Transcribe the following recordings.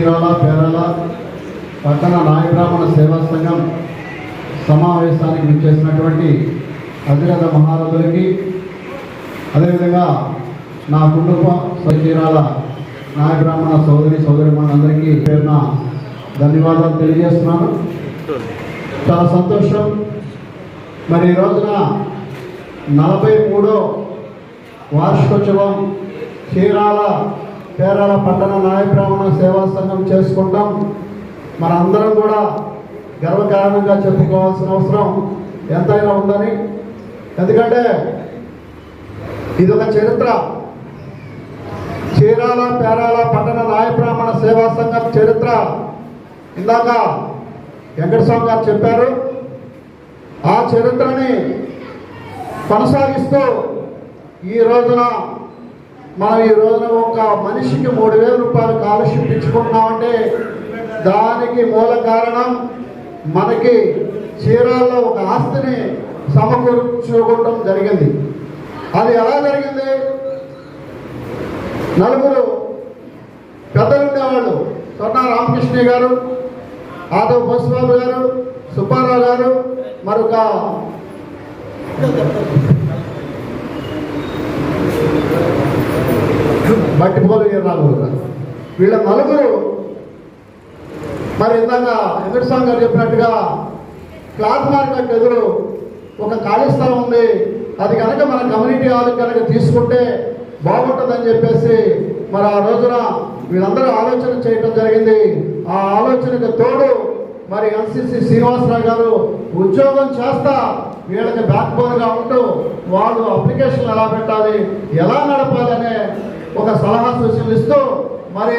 చీరాల పేరాల పట్టణ నాయబ్రాహ్మణ సేవా సంఘం సమావేశానికి విచ్చేసినటువంటి అధిరథ మహారథులకి అదేవిధంగా నా కుటుంబ చీరాల నాయబ్రాహ్మణ సోదరి సోదరి మనందరికీ పేరున ధన్యవాదాలు తెలియజేస్తున్నాను. చాలా సంతోషం. మరి ఈ రోజున నలభై మూడో వార్షికోత్సవం చీరాల పేరాల పట్టణ నాయ బ్రాహ్మణ సేవా సంఘం చేసుకుంటాం. మన అందరం కూడా గర్వకారణంగా చెప్పుకోవాల్సిన అవసరం ఎంతైనా ఉందని. ఎందుకంటే ఇది ఒక చరిత్ర. చీరాల పేరాల పట్టణ నాయ బ్రాహ్మణ సేవా సంఘం చరిత్ర. ఇందాక వెంకటస్వామి గారు చెప్పారు ఆ చరిత్రని కొనసాగిస్తూ ఈ రోజున మనం ఈ రోజున ఒక మనిషికి మూడు వేల రూపాయలు స్కాలర్షిప్ ఇచ్చుకుంటున్నామంటే దానికి మూల కారణం మనకి చీరాల్లో ఒక ఆస్తిని సమకూర్చుకోవడం జరిగింది. అది ఎలా జరిగింది? నలుగురు పెద్దలు ఉండేవాళ్ళు. సొన్నా రామకృష్ణ గారు ఆదవ్ బోసుబాబు గారు సుబ్బారావు గారు మరొక బట్టిపోలు వీరరాఘవులు గారు వీళ్ళ నలుగురు మరి ఇందాక వెంకటస్వామి గారు చెప్పినట్టుగా క్లాత్ మార్కెట్ ఎదురు ఒక ఖాళీ స్థలం ఉంది. అది కనుక మన కమ్యూనిటీ హాల్ కనుక తీసుకుంటే బాగుంటుందని చెప్పేసి మరి ఆ రోజున వీళ్ళందరూ ఆలోచన చేయటం జరిగింది. ఆ ఆలోచనకు తోడు మరి ఎన్సిసి శ్రీనివాసరావు గారు ఉద్యోగం చేస్తా వీళ్ళకి బ్యాక్ బోన్గా ఉంటూ వాళ్ళు అప్లికేషన్ ఎలా పెట్టాలి ఎలా నడపాలనే ఒక సలహా సూచనలు ఇస్తూ మరి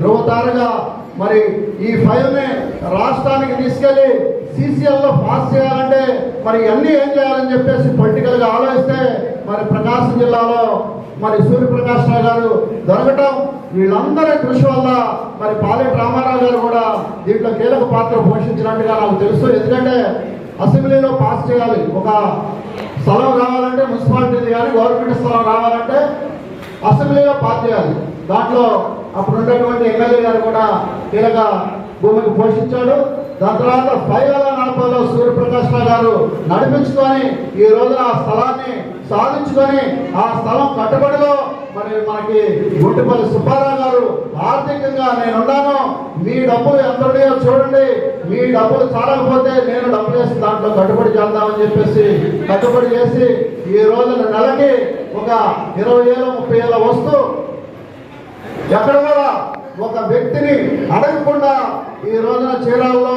ధృవతారగా మరి ఈ ఫైల్ని రాష్ట్రానికి తీసుకెళ్ళి సీసీఎల్లో పాస్ చేయాలంటే మరి అన్నీ ఏం చేయాలని చెప్పేసి పొలిటికల్గా ఆలోచిస్తే మరి ప్రకాశం జిల్లాలో మరి సూర్యప్రకాష్ రావు గారు దొరకటం వీళ్ళందరి కృషి వల్ల మరి పాలెట్ రామారావు గారు కూడా దీంట్లో కీలక పాత్ర పోషించినట్టుగా నాకు తెలుసు. ఎందుకంటే అసెంబ్లీలో పాస్ చేయాలి. ఒక స్థలం రావాలంటే మున్సిపాలిటీది కానీ గవర్నమెంట్ స్థలం రావాలంటే అసెంబ్లీలో పాస్ చేయాలి. దాంట్లో అప్పుడు ఉన్నటువంటి ఎమ్మెల్యే గారు కూడా కీలక భూమికి పోషించాడు. దాని తర్వాత పైవేల నలభైలో సూర్యప్రకాష్ గారు నడిపించుకొని ఈ రోజున ఆ స్థలాన్ని సాధించుకొని ఆ స్థలం కట్టుబడిలో మరి మనకి గుంటిపల్లి సుబ్బారావు గారు ఆర్థికంగా నేనున్నాను. మీ డబ్బులు ఎంత ఉన్నాయో చూడండి. మీ డబ్బులు చాలకపోతే నేను డబ్బులు వేసి దాంట్లో కట్టుబడి చేద్దామని చెప్పేసి కట్టుబడి చేసి ఈ రోజున నెలకి ఒక ఇరవై ఏళ్ళ ముప్పై ఏళ్ళ వస్తూ ఎక్కడ కూడా ఒక వ్యక్తిని అడగకుండా ఈ రోజున చీరాలలో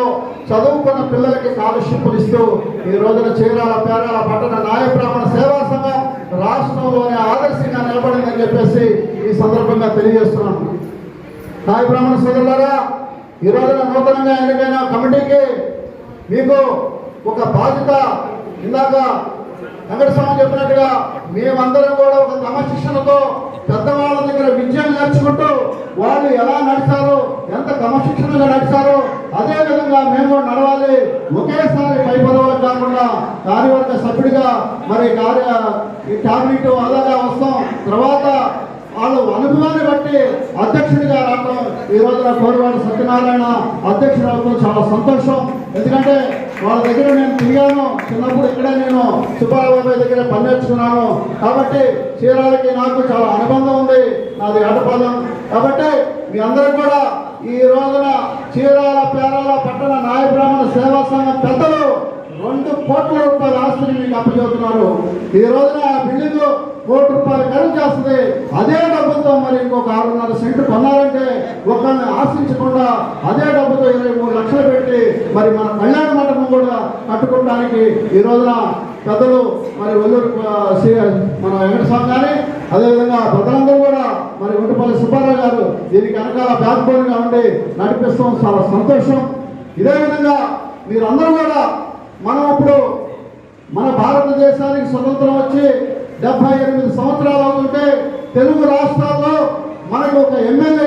చదువుకున్న పిల్లలకి స్కాలర్షిప్లు ఇస్తూ ఈ రోజున చీరాల పేరాల పట్టణ నాయ బ్రాహ్మణ సేవా సంఘ రాష్ట్రంలోనే ఆదర్శంగా నిలబడిందని చెప్పేసి ఈ సందర్భంగా తెలియజేస్తున్నాను. నాయ బ్రాహ్మణ సోదరులారా ఈ రోజున నూతనంగా ఎన్నికైన కమిటీకి మీకు ఒక బాధ్యత ఇందాక వెంకటస్వామి చెప్పినట్టుగా మేమందరం కూడా ఒక క్రమశిక్షణతో పెద్దవాళ్ళ దగ్గర విద్యను నేర్చుకుంటూ వాళ్ళు ఎలా నడిచారో ఎంత క్రమశిక్షణగా నడిచారో అదే విధంగా మేము కూడా నడవాలి. ఒకేసారి పై పదవులు కాకుండా కార్యవర్గ సభ్యుడిగా మరి కార్య ఈ క్యాబినెట్ అలాగా వస్తాం. తర్వాత వాళ్ళు అనుభవాన్ని బట్టి అధ్యక్షుడిగా రావడం ఈ రోజున కోరవాడి సత్యనారాయణ అధ్యక్షుడు చాలా సంతోషం. ఎందుకంటే వాళ్ళ దగ్గర నేను తిరిగాను. చిన్నప్పుడు ఇక్కడే నేను సుబ్బారావు దగ్గర పని నేర్చుకున్నాను. కాబట్టి చీరాలకి నాకు చాలా అనుబంధం ఉంది. నాది ఆటపాలెం కాబట్టి మీ అందరూ కూడా ఈ రోజున చీరాల పేరాల పట్టణ నాయబ్రాహ్మణ సేవా సంఘం పెద్దలు రెండు కోట్ల రూపాయల ఆస్తిని మీకు అప్పచెబుతున్నారు. ఈ రోజున ఆ బిల్డింగ్ కోటి రూపాయలు ఖరీదు చేస్తుంది. అదే డబ్బుతో మరి ఇంకొక ఆరున్నర సెంటు కొన్నారంటే ఒకరిని ఆశించకుండా అదే డబ్బుతో ఇరవై మూడు లక్షలు పెట్టి మరి మన కళ్ళ కూడా కట్టుకోవడానికి ఈ రోజున పెద్దలు మరి ఒల్లూరు మన వెంకటస్వామి గారి అదేవిధంగా ప్రజలందరూ కూడా మరి ఒంటిపల్లి సుబ్బారావు గారు దీనికి వెనకాల బ్యాక్ బోన్గా ఉండి నడిపిస్తాం. చాలా సంతోషం. ఇదే విధంగా మీరందరూ కూడా మనం ఇప్పుడు మన భారతదేశానికి స్వతంత్రం వచ్చి డెబ్బై ఎనిమిది సంవత్సరాలు అవుతుంటే తెలుగు రాష్ట్రాల్లో మనకు ఒక ఎమ్మెల్యే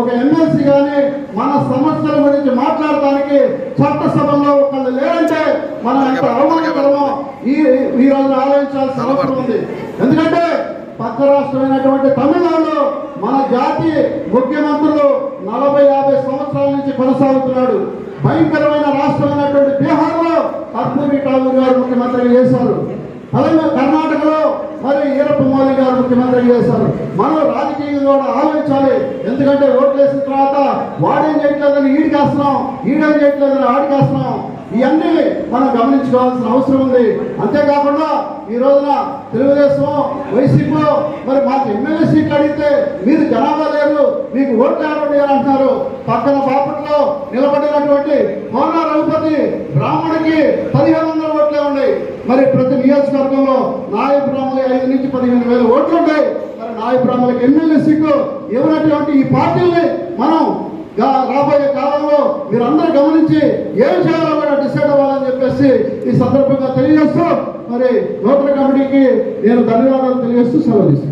ఒక ఎమ్మెల్సీ కానీ మన సమస్యల గురించి మాట్లాడటానికి చట్టసభల్లో ఒకళ్ళు లేరంటే మనం ఎంత అవమానకరమో ఈ ఈ రోజున ఆలోచించాల్సిన అవసరం ఉంది. ఎందుకంటే పక్క రాష్ట్రమైనటువంటి తమిళనాడులో మన జాతి ముఖ్యమంత్రులు నలభై యాభై సంవత్సరాల నుంచి కొనసాగుతున్నాడు. భయంకరమైన రాష్ట్రమైనటువంటి బీహార్లో కర్పూరి ఠాగూర్ గారు ముఖ్యమంత్రిగా చేశారు. అలాగే కర్ణాటకలో మరి ఈరప్ప మౌలి గారు ముఖ్యమంత్రి చేశారు. మనం రాజకీయంగా కూడా ఆలోచించాలి. ఎందుకంటే ఓట్లు వేసిన తర్వాత వాడేం చేయట్లేదని ఈడికేస్తున్నాం ఈడేం చేయట్లేదని ఆడికేస్తున్నాం. ఇవన్నీ మనం గమనించుకోవాల్సిన అవసరం ఉంది. అంతేకాకుండా ఈ రోజున తెలుగుదేశం వైసీపీలో మరి మాకు ఎమ్మెల్యే సీట్లు అడిగితే మీరు జనాభా లేరు మీకు ఓట్లు ఏర్పడి అని అంటున్నారు పక్కన బాపట్లో నిలబడినటువంటి కోన రఘుపతి బ్రాహ్మణికి పదిహేను వందల మరి ప్రతి నియోజకవర్గంలో నాయబ్రాహ్మణి ఐదు నుంచి పదిహేను వేల ఓట్లు ఉంటాయి. మరి నాయబ్రాహ్మణులకు ఎమ్మెల్యే సీట్లు ఇవ్వనటువంటి ఈ పార్టీల్ని మనం రాబోయే కాలంలో మీరందరూ గమనించి ఏం చేయాలో కూడా డిసైడ్ అవ్వాలని చెప్పేసి ఈ సందర్భంగా తెలియజేస్తూ మరి నూతన కమిటీకి నేను ధన్యవాదాలు తెలియజేస్తూ సెలవు